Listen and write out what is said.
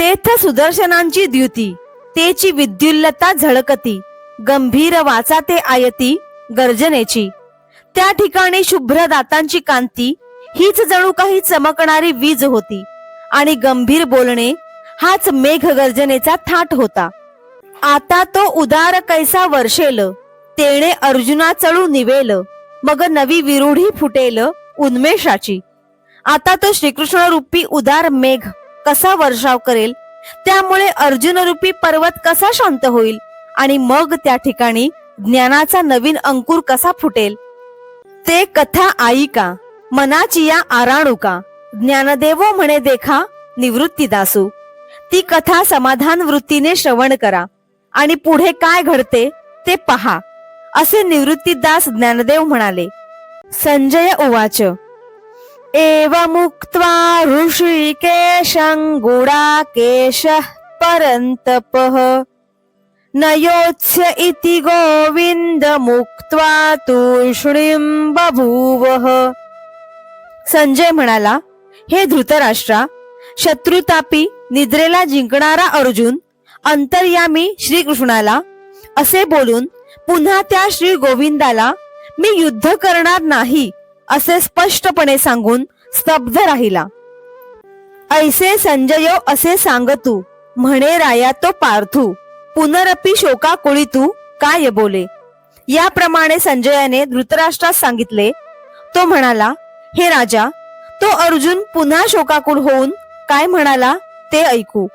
तेथ सुदर्शनांची द्युती तेची विद्युल्लता झळकती गंभीर वाचा ते आयती गर्जनेची. त्या ठिकाणी शुभ्र दातांची कांती हीच जणू काही चमकणारी वीज होती आणि गंभीर बोलणे हाच मेघ गर्जनेचा थाट होता. आता तो उदार कैसा वर्षेल तेणे अर्जुना चळू निवेल मग नवी विरूढी फुटेल उन्मेषाची. आता तो श्रीकृष्ण रूपी उदार मेघ कसा वर्षाव करेल? त्यामुळे अर्जुन रूपी पर्वत कसा शांत होईल? आणि मग त्या ठिकाणी ज्ञानाचा नवीन अंकुर कसा फुटेल? ते कथा ऐका मनाची या आराणुका. ज्ञानदेवो म्हणे देखा निवृत्ती दासू. ती कथा समाधान वृत्तीने श्रवण करा. आणि पुढे काय घडते ते पहा. असे निवृत्तीदास ज्ञानदेव म्हणाले संजय उवाच. एवमुक्त्वा ऋषिकेशं गुडाकेशः परन्तपः। न योत्स्य इति गोविन्दमुक्त्वा तूष्णीं बभूवः। संजय म्हणाला हे धृतराष्ट्रा शत्रुतापी निद्रेला जिंकणारा अर्जुन अंतर्यामी श्रीकृष्णाला असे बोलून पुन्हा त्या श्री गोविंदाला मी युद्ध करणार नाही असे स्पष्टपणे सांगून स्तब्ध राहिला. ऐसे संजयो असे सांगतू म्हणे राया तो पार्थू. पुनरपी शोका तू काय बोले? याप्रमाणे संजयाने धृतराष्ट्रास सांगितले. तो म्हणाला हे राजा तो अर्जुन पुन्हा शोकाकुळ होऊन काय म्हणाला ते ऐकू.